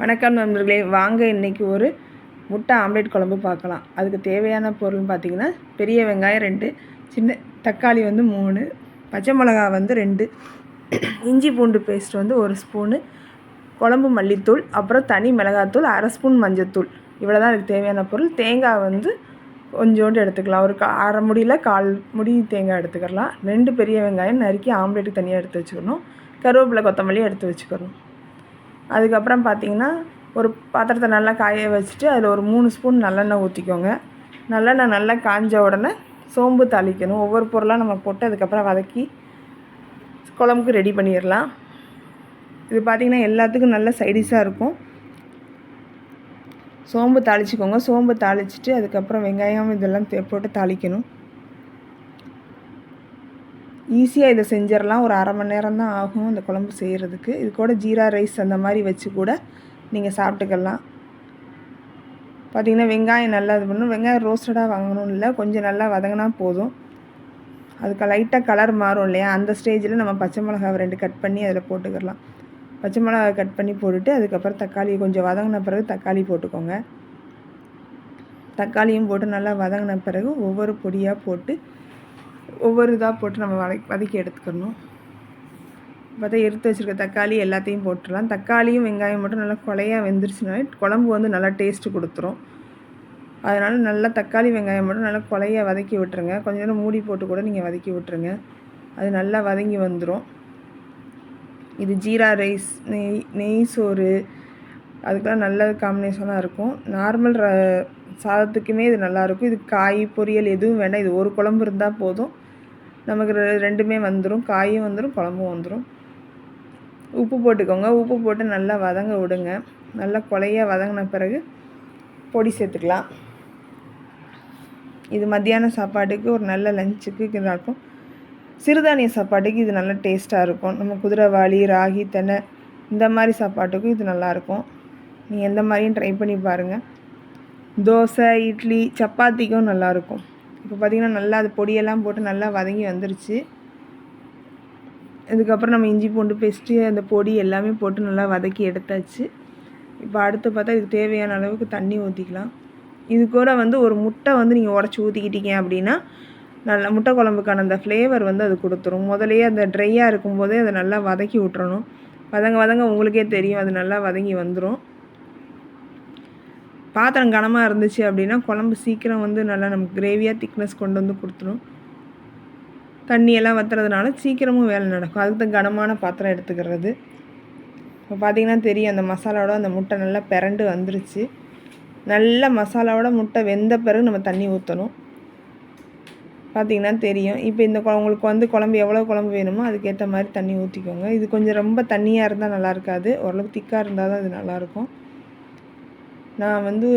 வணக்கம் நண்பர்களே. வாங்க இன்றைக்கி ஒரு முட்டை ஆம்லேட் குழம்பு பார்க்கலாம். அதுக்கு தேவையான பொருள்னு பார்த்தீங்கன்னா பெரிய வெங்காயம் ரெண்டு சின்ன தக்காளி வந்து மூணு பச்சை மிளகா வந்து ரெண்டு இஞ்சி பூண்டு பேஸ்ட் வந்து ஒரு ஸ்பூனு குழம்பு மல்லித்தூள் அப்புறம் தனி மிளகாத்தூள் அரை ஸ்பூன் மஞ்சத்தூள். இவ்வளோ தான் அதுக்கு தேவையான பொருள். தேங்காய் வந்து கொஞ்சோண்டு எடுத்துக்கலாம். ஒரு கா அரை முடியில் கால் முடி தேங்காய் எடுத்துக்கலாம். ரெண்டு பெரிய வெங்காயம் நறுக்கி ஆம்லேட்டுக்கு தனியாக எடுத்து வச்சுக்கணும். கருவேப்பிலை கொத்தமல்லி எடுத்து வச்சுக்கணும். அதுக்கப்புறம் பார்த்தீங்கன்னா ஒரு பாத்திரத்தை நல்லா காய வச்சுட்டு அதில் ஒரு மூணு ஸ்பூன் நல்லெண்ணெய் ஊற்றிக்கோங்க. நல்லெண்ணெய் நல்லா காஞ்ச உடனே சோம்பு தாளிக்கணும். ஒவ்வொரு பொருளாக நம்ம போட்டு அதுக்கப்புறம் வதக்கி குழம்புக்கு ரெடி பண்ணிடலாம். இது பார்த்திங்கன்னா எல்லாத்துக்கும் நல்ல சைடிஷாக இருக்கும். சோம்பு தாளிச்சிக்கோங்க. சோம்பு தாளிச்சிட்டு அதுக்கப்புறம் வெங்காயம் இதெல்லாம் போட்டு தாளிக்கணும். ஈஸியாக இதை செஞ்சிடலாம். ஒரு அரை மணி நேரம் தான் ஆகும் இந்த குழம்பு செய்கிறதுக்கு இது கூட ஜீரா ரைஸ் அந்த மாதிரி வச்சு கூட நீங்கள் சாப்பிட்டுக்கலாம். பார்த்திங்கன்னா வெங்காயம் நல்லா இது பண்ணணும். வெங்காயம் ரோஸ்டடாக வாங்கணும் இல்லை. கொஞ்சம் நல்லா வதங்கினா போதும். அதுக்கு லைட்டாக கலர் மாறும் இல்லையா? அந்த ஸ்டேஜில் நம்ம பச்சை மிளகாவை ரெண்டு கட் பண்ணி அதில் போட்டுக்கலாம். பச்சை மிளகாவை கட் பண்ணி போட்டுட்டு அதுக்கப்புறம் தக்காளி கொஞ்சம் வதங்கின பிறகு தக்காளி போட்டுக்கோங்க. தக்காளியும் போட்டு நல்லா வதங்கின பிறகு ஒவ்வொரு பொடியாக போட்டு ஒவ்வொரு இதாக போட்டு நம்ம வதக்கி வதக்கி எடுத்துக்கணும். பார்த்தா எடுத்து வச்சுருக்க தக்காளி எல்லாத்தையும் போட்டுடலாம். தக்காளியும் வெங்காயம் மட்டும் நல்லா கொலையாக வெந்துருச்சுனாலே குழம்பு வந்து நல்லா டேஸ்ட்டு கொடுத்துரும். அதனால் நல்லா தக்காளி வெங்காயம் மட்டும் நல்லா கொலையாக வதக்கி விட்டுருங்க. கொஞ்சம் நேரம் மூடி போட்டு கூட நீங்கள் வதக்கி விட்டுருங்க. அது நல்லா வதங்கி வந்துடும் இது ஜீரா ரைஸ் நெய் நெய் சோறு அதுக்கெலாம் நல்ல காம்பினேஷனாக இருக்கும். நார்மல் ர சாதத்துக்குமே இது நல்லாயிருக்கும் இது காய் பொரியல் எதுவும் வேண்டாம். இது ஒரு குழம்பு இருந்தால் போதும். நமக்கு ரெண்டுமே வந்துடும் காயும் வந்துடும் குழம்பும் வந்துடும் உப்பு போட்டுக்கோங்க. உப்பு போட்டு நல்லா வதங்க விடுங்க. நல்லா கொலையாக வதங்கின பிறகு பொடி சேர்த்துக்கலாம். இது மத்தியான சாப்பாட்டுக்கு ஒரு நல்ல லஞ்சுக்கு இருக்கும். சிறுதானிய சாப்பாட்டுக்கு இது நல்ல டேஸ்ட்டாக இருக்கும். நம்ம குதிரைவாளி ராகி தென்னை இந்த மாதிரி சாப்பாட்டுக்கும் இது நல்லாயிருக்கும் நீங்கள் எந்த மாதிரியும் ட்ரை பண்ணி பாருங்கள் தோசை இட்லி சப்பாத்திக்கும் நல்லாயிருக்கும் இப்போ பார்த்திங்கன்னா நல்லா அது பொடியெல்லாம் போட்டு நல்லா வதங்கி வந்துருச்சு. இதுக்கப்புறம் நம்ம இஞ்சி பூண்டு பேஸ்ட்டு அந்த பொடி எல்லாமே போட்டு நல்லா வதக்கி எடுத்தாச்சு. இப்போ அடுத்து பார்த்தா இதுக்கு தேவையான அளவுக்கு தண்ணி ஊற்றிக்கலாம் இது கூட வந்து ஒரு முட்டை வந்து நீங்கள் உடச்சி ஊற்றிக்கிட்டீங்க அப்படின்னா நல்லா முட்டை குழம்புக்கான அந்த ஃப்ளேவர் வந்து அது கொடுத்துரும். முதலையே அந்த ட்ரையாக இருக்கும்போதே அதை நல்லா வதக்கி விட்றணும் வதங்க வதங்க உங்களுக்கே தெரியும் அது நல்லா வதங்கி வந்துடும் பாத்திரம் கனமாக இருந்துச்சு அப்படின்னா குழம்பு சீக்கிரம் வந்து நல்லா நமக்கு கிரேவியாக திக்னஸ் கொண்டு வந்து கொடுத்துரும். தண்ணியெல்லாம் வத்துறதுனால சீக்கிரமும் வேலை நடக்கும். அதுக்கு தான் கனமான பாத்திரம் எடுத்துக்கிறது. இப்போ பார்த்திங்கன்னா தெரியும் அந்த மசாலாவோட அந்த முட்டை நல்லா பிறண்டு வந்துருச்சு. நல்ல மசாலாவோட முட்டை வெந்த பிறகு நம்ம தண்ணி ஊற்றணும் பார்த்திங்கன்னா தெரியும். இப்போ இந்த உங்களுக்கு வந்து குழம்பு எவ்வளோ குழம்பு வேணுமோ அதுக்கேற்ற மாதிரி தண்ணி ஊற்றிக்கோங்க இது கொஞ்சம் ரொம்ப தண்ணியாக இருந்தால் நல்லா இருக்காது. ஓரளவுக்கு திக்காக இருந்தால் தான் அது நல்லாயிருக்கும் நான் வந்து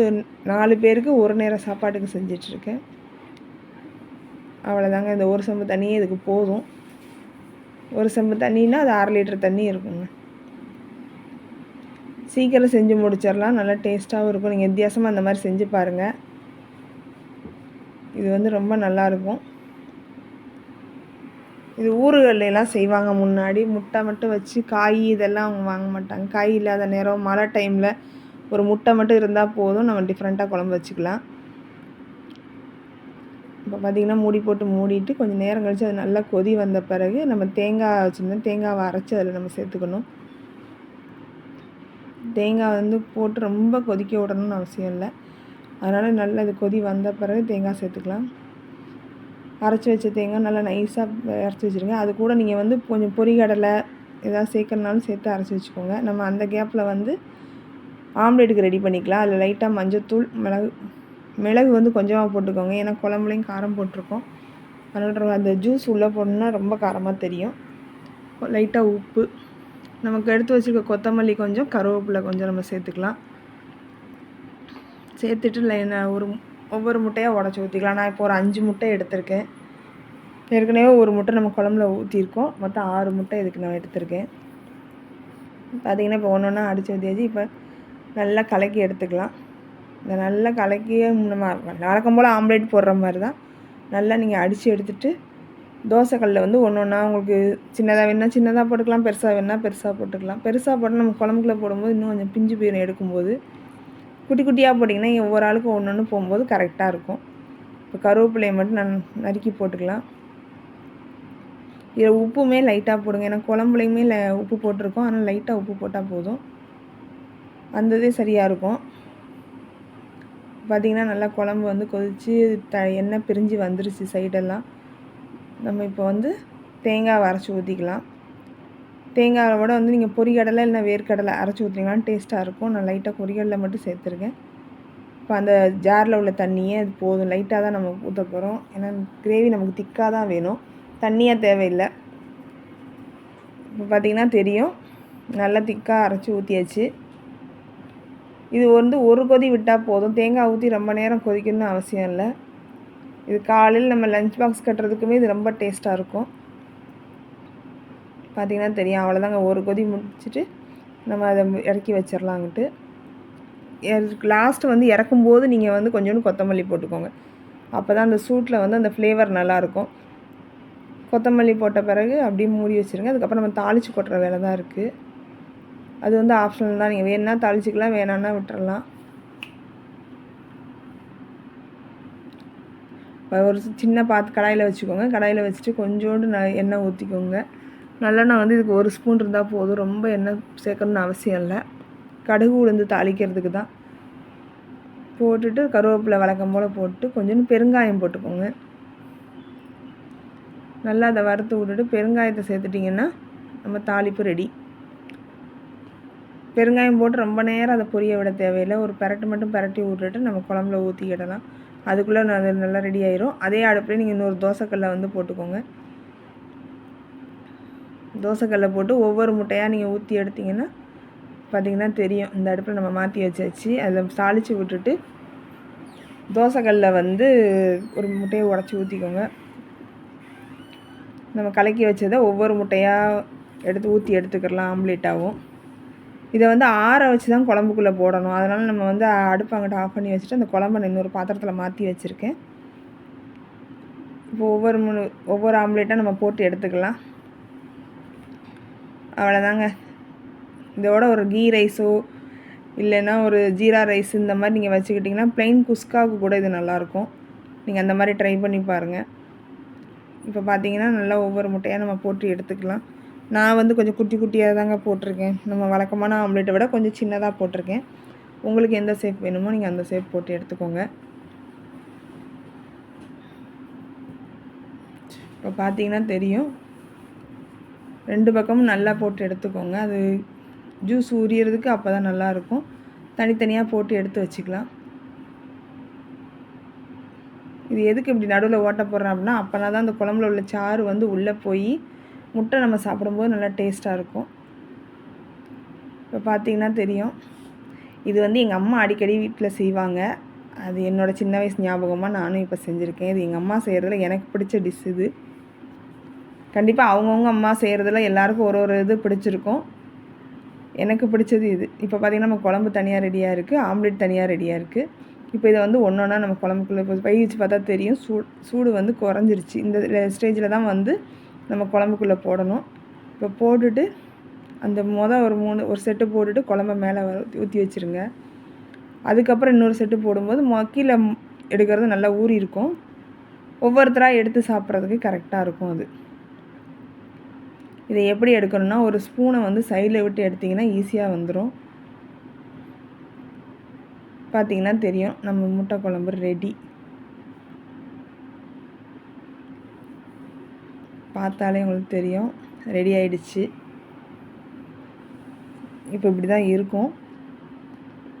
நாலு பேருக்கு ஒரு நேரம் சாப்பாட்டுக்கு செஞ்சிட்ருக்கேன். அவ்வளோதாங்க. இந்த ஒரு செம்பு தண்ணியே இதுக்கு போதும். ஒரு செம்பு தண்ணின்னா அது அரை லிட்டர் தண்ணி இருக்குங்க. சீக்கிரம் செஞ்சு முடிச்சிடலாம். நல்லா டேஸ்ட்டாகவும் இருக்கும். நீங்கள் வித்தியாசமாக அந்த மாதிரி செஞ்சு பாருங்கள் இது வந்து ரொம்ப நல்லாயிருக்கும். இது ஊர்களெலாம் செய்வாங்க முன்னாடி. முட்டை மட்டும் வச்சு காய் இதெல்லாம் அவங்க வாங்க மாட்டாங்க. காய் இல்லாத நேரம் மழை டைமில் ஒரு முட்டை மட்டும் இருந்தால் போதும். நம்ம டிஃப்ரெண்ட்டாக குழம்பு வச்சுக்கலாம். இப்போ பார்த்திங்கன்னா மூடி போட்டு மூடிட்டு கொஞ்சம் நேரம் கழித்து அது நல்லா கொதி வந்த பிறகு நம்ம தேங்காய் வச்சுருந்தோம் தேங்காவை அரைச்சி அதில் நம்ம சேர்த்துக்கணும். தேங்காய் வந்து போட்டு ரொம்ப கொதிக்க விடணும்னு அவசியம் இல்லை. அதனால் நல்லா இது கொதி வந்த பிறகு தேங்காய் சேர்த்துக்கலாம். அரைச்சி வச்ச தேங்காய் நல்லா நைஸாக அரைச்சி வச்சுருங்க. அது கூட நீங்கள் வந்து கொஞ்சம் பொறிகடலை எதாவது சேர்க்கறனாலும் சேர்த்து அரைச்சி வச்சுக்கோங்க. நம்ம அந்த கேப்பில் வந்து ஆம்லேட்டுக்கு ரெடி பண்ணிக்கலாம். அதில் லைட்டாக மஞ்சத்தூள் மிளகு மிளகு வந்து கொஞ்சமாக போட்டுக்கோங்க. ஏன்னா குழம்புலையும் காரம் போட்டிருக்கோம். அதனால் அந்த ஜூஸ் உள்ளே போடணுன்னா ரொம்ப காரமாக தெரியும். லைட்டாக உப்பு. நமக்கு எடுத்து வச்சுருக்க கொத்தமல்லி கொஞ்சம் கருவேப்பிலை கொஞ்சம் நம்ம சேர்த்துக்கலாம். சேர்த்துட்டு லைனை ஒரு ஒவ்வொரு முட்டையாக உடச்சி ஊற்றிக்கலாம் நான் இப்போ ஒரு அஞ்சு முட்டை எடுத்திருக்கேன். ஏற்கனவே ஒரு முட்டை நம்ம குழம்புல ஊற்றிருக்கோம் மொத்தம் ஆறு முட்டை இதுக்கு நான் எடுத்திருக்கேன். பார்த்திங்கன்னா இப்போ ஒன்று ஒன்றா அடித்து ஊற்றியாச்சு இப்போ நல்லா கலக்கி எடுத்துக்கலாம். இந்த நல்லா கலக்கியே நம்ம வழக்கம் போல் ஆம்லேட் போடுற மாதிரி தான். நல்லா நீங்கள் அடித்து எடுத்துகிட்டு தோசைக்கல்லில் வந்து ஒன்று ஒன்றா உங்களுக்கு சின்னதாக வேணால் சின்னதாக போட்டுக்கலாம் பெருசாக வேணால் பெருசாக போட்டுக்கலாம். பெருசாக போட்டால் நம்ம குழம்புக்குள்ளே போடும்போது இன்னும் கொஞ்சம் பிஞ்சு போயிடும் எடுக்கும்போது குட்டி குட்டியாக போட்டிங்கன்னா ஒவ்வொரு ஆளுக்கும் ஒன்று ஒன்று போகும்போது கரெக்டாக இருக்கும். இப்போ கருவேப்பிலையை மட்டும் நான் நறுக்கி போட்டுக்கலாம். இதில் உப்புமே லைட்டாக போடுங்க. ஏன்னா குழம்புலையுமே உப்பு போட்டிருக்கோம். ஆனால் லைட்டாக உப்பு போட்டால் போதும். வந்ததே சரியாக இருக்கும். பார்த்திங்கன்னா நல்லா குழம்பு வந்து கொதித்து த எண்ணெய் பிரிஞ்சு வந்துருச்சு சைடெல்லாம். நம்ம இப்போ வந்து தேங்காய் அரைச்சி ஊற்றிக்கலாம் தேங்காயோட வந்து நீங்கள் பொரிகடலை இல்லை வேர்க்கடலை அரைச்சி ஊற்றிங்களான்னு டேஸ்ட்டாக இருக்கும். நான் லைட்டாக பொரிகடலை மட்டும் சேர்த்துருக்கேன். இப்போ அந்த ஜாரில் உள்ள தண்ணியே அது போதும். லைட்டாக தான் நம்ம ஊற்ற போகிறோம் ஏன்னா கிரேவி நமக்கு திக்காக தான் வேணும். தண்ணியாக தேவையில்லை. இப்போ பார்த்திங்கன்னா தெரியும். நல்லா திக்காக அரைச்சி ஊற்றியாச்சு இது வந்து ஒரு கொதி விட்டால் போதும். தேங்காய் ஊற்றி ரொம்ப நேரம் கொதிக்கணும்னு அவசியம் இல்லை. இது காலையில் நம்ம லஞ்ச் பாக்ஸ் கட்டுறதுக்குமே இது ரொம்ப டேஸ்ட்டாக இருக்கும். பார்த்திங்கன்னா தெரியும். அவ்வளோதாங்க ஒரு கொதி முடிச்சுட்டு நம்ம அதை இறக்கி வச்சிடலாங்கிட்டு லாஸ்ட்டு வந்து இறக்கும்போது நீங்கள் வந்து கொஞ்சோண்டு கொத்தமல்லி போட்டுக்கோங்க. அப்போ தான் அந்த சூட்டில் வந்து அந்த ஃப்ளேவர் நல்லாயிருக்கும் கொத்தமல்லி போட்ட பிறகு அப்படியே மூடி வச்சுருங்க. அதுக்கப்புறம் நம்ம தாளித்து கொட்டுற வேலை தான் இருக்குது அது வந்து ஆப்ஷனல் தான். நீங்கள் வேணுன்னா தாளிச்சிக்கலாம் வேணான்னா விட்டுறலாம். ஒரு சின்ன பாத்து கடாயில் வச்சுக்கோங்க. கடாயில் வச்சுட்டு கொஞ்சோண்டு ந எண்ணெய் ஊற்றிக்கோங்க நல்லெண்ணெய் வந்து இதுக்கு ஒரு ஸ்பூன் இருந்தால் போதும். ரொம்ப எண்ணெய் சேர்க்கணுன்னு அவசியம் இல்லை. கடுகு உளுந்து தாளிக்கிறதுக்கு தான். போட்டுட்டு கருவேப்பிலை வழக்கம் போல் போட்டு கொஞ்சோண்டு பெருங்காயம் போட்டுக்கோங்க. நல்லா அதை வறுத்து விட்டுட்டு பெருங்காயத்தை சேர்த்துட்டிங்கன்னா நம்ம தாளிப்பு ரெடி பெருங்காயம் போட்டு ரொம்ப நேரம் அதை பொரிய விட தேவையில்லை. ஒரு பெரட்டு மட்டும் பெரட்டி விட்டுட்டு நம்ம குழம்புல ஊற்றிக்கிடலாம் அதுக்குள்ளே அது நல்லா ரெடி ஆயிரும். அதே அடுப்பில் நீங்கள் இன்னொரு தோசைக்கல்லை வந்து போட்டுக்கோங்க. தோசைக்கல்லை போட்டு ஒவ்வொரு முட்டையாக நீங்கள் ஊற்றி எடுத்திங்கன்னா பார்த்திங்கன்னா தெரியும். இந்த அடுப்பில் நம்ம மாற்றி வச்சாச்சு. அதில் தாளித்து விட்டுட்டு தோசைக்கல்ல வந்து ஒரு முட்டையை உடச்சி ஊற்றிக்கோங்க நம்ம கலக்கி வச்சதை ஒவ்வொரு முட்டையாக எடுத்து ஊற்றி எடுத்துக்கிடலாம் ஆம்லேட்டாகவும் இதை வந்து ஆற வச்சு தான் குழம்புக்குள்ளே போடணும். அதனால் நம்ம வந்து அடுப்பு அங்கிட்ட ஆஃப் பண்ணி வச்சுட்டு அந்த குழம்பு இன்னொரு பாத்திரத்தில் மாற்றி வச்சுருக்கேன். இப்போ ஒவ்வொரு மூணு ஒவ்வொரு ஆம்லேட்டாக நம்ம போட்டு எடுத்துக்கலாம். அவ்வளோதாங்க இதோட ஒரு கீ ரைஸோ இல்லைன்னா ஒரு ஜீரா ரைஸ் இந்த மாதிரி நீங்கள் வச்சுக்கிட்டிங்கன்னா ப்ளைன் குஸ்காவுக்கு கூட இது நல்லாயிருக்கும். நீங்கள் அந்த மாதிரி ட்ரை பண்ணி பாருங்கள் இப்போ பார்த்தீங்கன்னா நல்லா ஒவ்வொரு முட்டையாக நம்ம போட்டு எடுத்துக்கலாம். நான் வந்து கொஞ்சம் குட்டி குட்டியாக தாங்க போட்டிருக்கேன். நம்ம வழக்கமான ஆம்லேட்டை விட கொஞ்சம் சின்னதாக போட்டிருக்கேன். உங்களுக்கு எந்த ஷேப் வேணுமோ நீங்கள் அந்த ஷேப் போட்டு எடுத்துக்கோங்க. இப்போ பார்த்தீங்கன்னா தெரியும். ரெண்டு பக்கமும் நல்லா போட்டு எடுத்துக்கோங்க. அது ஜூஸ் உரியறதுக்கு அப்போ தான் நல்லாயிருக்கும் தனித்தனியாக போட்டு எடுத்து வச்சுக்கலாம். இது எதுக்கு இப்படி நடுவில் ஓட்ட போடுறேன் அப்படின்னா அப்போனா தான் அந்த குழம்புல உள்ள சாறு வந்து உள்ளே போய் முட்டை நம்ம சாப்பிடும்போது நல்லா டேஸ்ட்டாக இருக்கும். இப்போ பார்த்திங்கன்னா தெரியும். இது வந்து எங்கள் அம்மா அடிக்கடி வீட்டில் செய்வாங்க. அது என்னோடய சின்ன வயசு ஞாபகமாக நானும் இப்போ செஞ்சுருக்கேன். இது எங்கள் அம்மா செய்கிறதுல எனக்கு பிடிச்ச டிஷ் இது. கண்டிப்பாக அவங்கவுங்க அம்மா செய்கிறதுல எல்லாருக்கும் ஒரு ஒரு இது பிடிச்சிருக்கும். எனக்கு பிடிச்சது இது. இப்போ பார்த்திங்கன்னா நம்ம குழம்பு தனியாக ரெடியாக இருக்குது ஆம்லெட் தனியாக ரெடியாக இருக்குது இப்போ இதை வந்து ஒன்று ஒன்றா நம்ம குழம்புக்குள்ளே இப்போ வச்சு பார்த்தா தெரியும். சூடு சூடு வந்து குறைஞ்சிருச்சு. இந்த ஸ்டேஜில் தான் வந்து நம்ம குழம்புக்குள்ளே போடணும். இப்போ போட்டுட்டு அந்த மொதல் ஒரு மூணு ஒரு செட்டு போட்டுட்டு குழம்ப மேலே ஊற்றி வச்சுருங்க. அதுக்கப்புறம் இன்னொரு செட்டு போடும்போது மொ கீழே எடுக்கிறது நல்லா ஊறி இருக்கும். ஒவ்வொருத்தராக எடுத்து சாப்பிட்றதுக்கு கரெக்டாக இருக்கும் அது. இதை எப்படி எடுக்கணும்னா ஒரு ஸ்பூனை வந்து சைடில் விட்டு எடுத்திங்கன்னா ஈஸியாக வந்துடும் பார்த்திங்கன்னா தெரியும் நம்ம முட்டை குழம்பு ரெடி பார்த்தாலே உங்களுக்கு தெரியும். ரெடி ஆகிடுச்சு இப்போ இப்படி தான் இருக்கும்.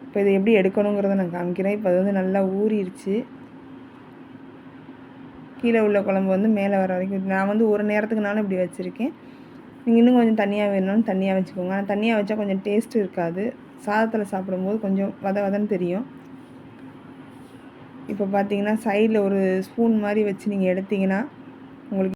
இப்போ இதை எப்படி எடுக்கணுங்கிறத நான் காமிக்கிறேன். இப்போ அது வந்து நல்லா ஊறிடுச்சு. கீழே உள்ள குழம்பு வந்து மேலே வர வரைக்கும். நான் வந்து ஒரு நேரத்துக்குனாலும் இப்படி வச்சுருக்கேன். நீங்கள் இன்னும் கொஞ்சம் தனியாக வேணும்னு தனியாக வச்சுக்கோங்க. ஆனால் தனியாக வச்சா கொஞ்சம் டேஸ்ட் இருக்காது. சாதத்தில் சாப்பிடும்போது கொஞ்சம் வத வதன்னு தெரியும். இப்போ பார்த்தீங்கன்னா சைடில் ஒரு ஸ்பூன் மாதிரி வச்சு நீங்கள் எடுத்திங்கன்னா உங்களுக்கு